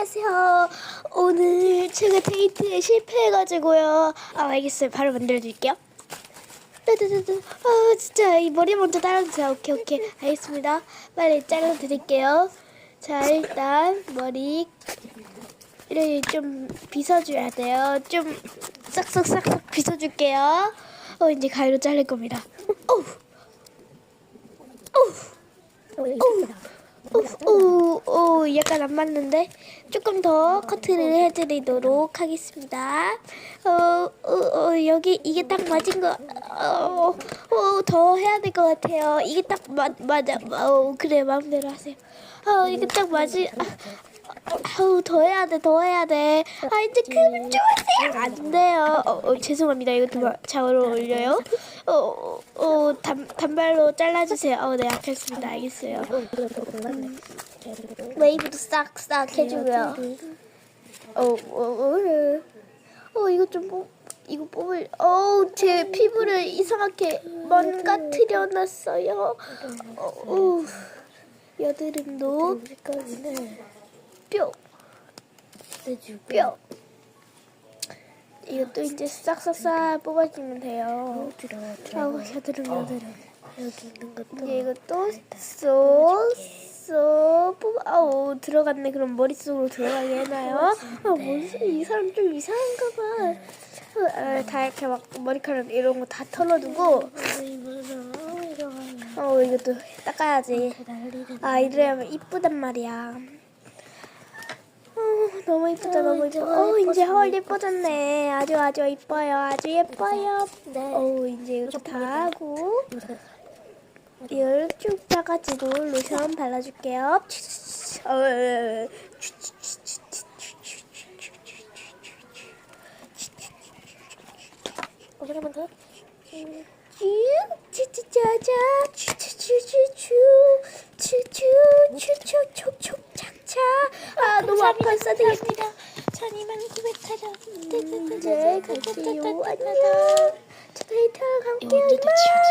안녕하세요. 오늘 제가 데이트에 실패해가지고요. 아, 알겠어요. 바로 만들어드릴게요. 뜨뜨뜨뜨. 아, 진짜 이 머리 먼저 따라주세요. 오케이, 오케이. 알겠습니다. 빨리 잘라드릴게요. 자, 일단 머리를 좀 빗어줘야 돼요. 좀 싹싹싹싹 빗어줄게요. 어, 이제 가위로 자를 겁니다. 어우. 어우. 오, 오, 오, 약간 안 맞는데 조금 더 커트를 해드리도록 하겠습니다. 어, 어, 어 여기 이게 딱 맞은 거, 어, 어, 더 해야 될 것 같아요. 이게 딱 맞, 맞아, 어, 그래 마음대로 하세요. 어, 이게 딱 아, 아우 더 해야 돼, 더 해야 돼. 아 이제 그만 좀 하세요. 안 돼요. 어, 어 죄송합니다. 이거 더잘 어울려요. 어, 어, 어, 단 단발로 잘라주세요. 어, 네, 알겠습니다. 알겠어요. 웨이브도 싹싹 해주고요. 어, 어, 어, 어, 이거 좀 뽑, 이거 뽑을, 어, 제 피부를 이상하게 망가뜨려 놨어요. 어, 어, 여드름도 뿅, 뿅. 이것도 이제 싹싹싹 뽑아주면 돼요. 아우, 여드름, 여드름. 여기 있는 것도 이제 이것도 쏙쏙 뽑아 아우 들어갔네. 그럼 머릿속으로 들어가게 해놔요. 아. 무슨 이 사람 좀 이상한가 봐. 아, 다 이렇게 막 머리카락 이런 거 다 털어두고. 어 이것도 닦아야지. 아 이래야면 이쁘단 말이야. 어, 너무 이쁘다 너무 이뻐 어 이제 헐 예뻐졌네 아주 아주 이뻐요 아주 예뻐요 네. 어 이제 이렇게 다 하고 이걸 쭉 짜가지고 로션 발라줄게요. 어, 어, 그러면 더 쭈쭈짜자 쭈쭈쭈쭈쭈 쭈쭈쭈쭈 촉촉 착착 아 너무 아파 써드겠습니다. 천이만 900타자 이제 갈게요. 안녕. 저 데이트하러 갈게요. 언제도 이만.